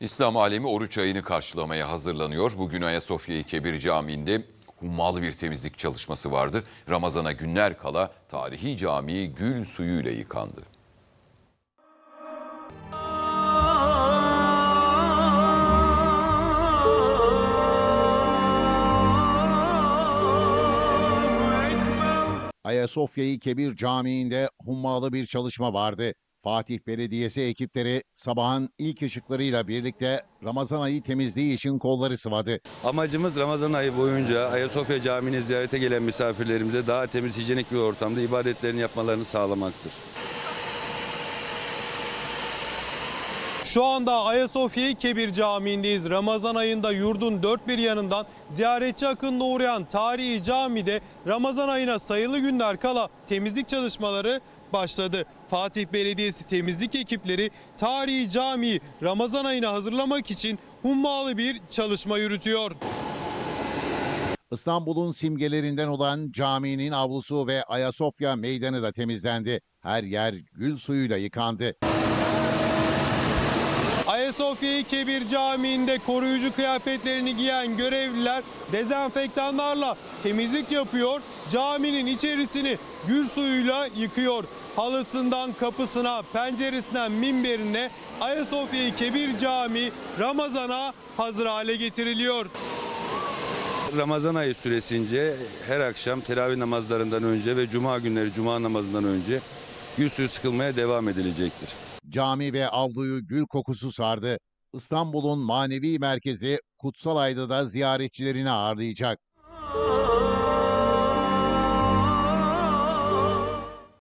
İslam alemi oruç ayını karşılamaya hazırlanıyor. Bugün Ayasofya-i Kebir Camii'nde hummalı bir temizlik çalışması vardı. Ramazana günler kala tarihi cami gül suyuyla yıkandı. Ayasofya-i Kebir Camii'nde hummalı bir çalışma vardı. Fatih Belediyesi ekipleri sabahın ilk ışıklarıyla birlikte Ramazan ayı temizliği için kolları sıvadı. Amacımız Ramazan ayı boyunca Ayasofya Camii'ne ziyarete gelen misafirlerimize daha temiz, hijyenik bir ortamda ibadetlerini yapmalarını sağlamaktır. Şu anda Ayasofya Kebir Camii'ndeyiz. Ramazan ayında yurdun dört bir yanından ziyaretçi akınına uğrayan tarihi camide Ramazan ayına sayılı günler kala temizlik çalışmaları başladı. Fatih Belediyesi temizlik ekipleri tarihi camiyi Ramazan ayına hazırlamak için hummalı bir çalışma yürütüyor. İstanbul'un simgelerinden olan caminin avlusu ve Ayasofya meydanı da temizlendi. Her yer gül suyuyla yıkandı. Ayasofya Kebir Camii'nde koruyucu kıyafetlerini giyen görevliler dezenfektanlarla temizlik yapıyor. Caminin içerisini gül suyuyla yıkıyor. Halısından kapısına, penceresinden minberine Ayasofya Kebir Camii Ramazan'a hazır hale getiriliyor. Ramazan ayı süresince her akşam teravih namazlarından önce ve cuma günleri cuma namazından önce gül suyu sıkılmaya devam edilecektir. Cami ve avluyu gül kokusu sardı. İstanbul'un manevi merkezi Kutsal Ay'da da ziyaretçilerini ağırlayacak.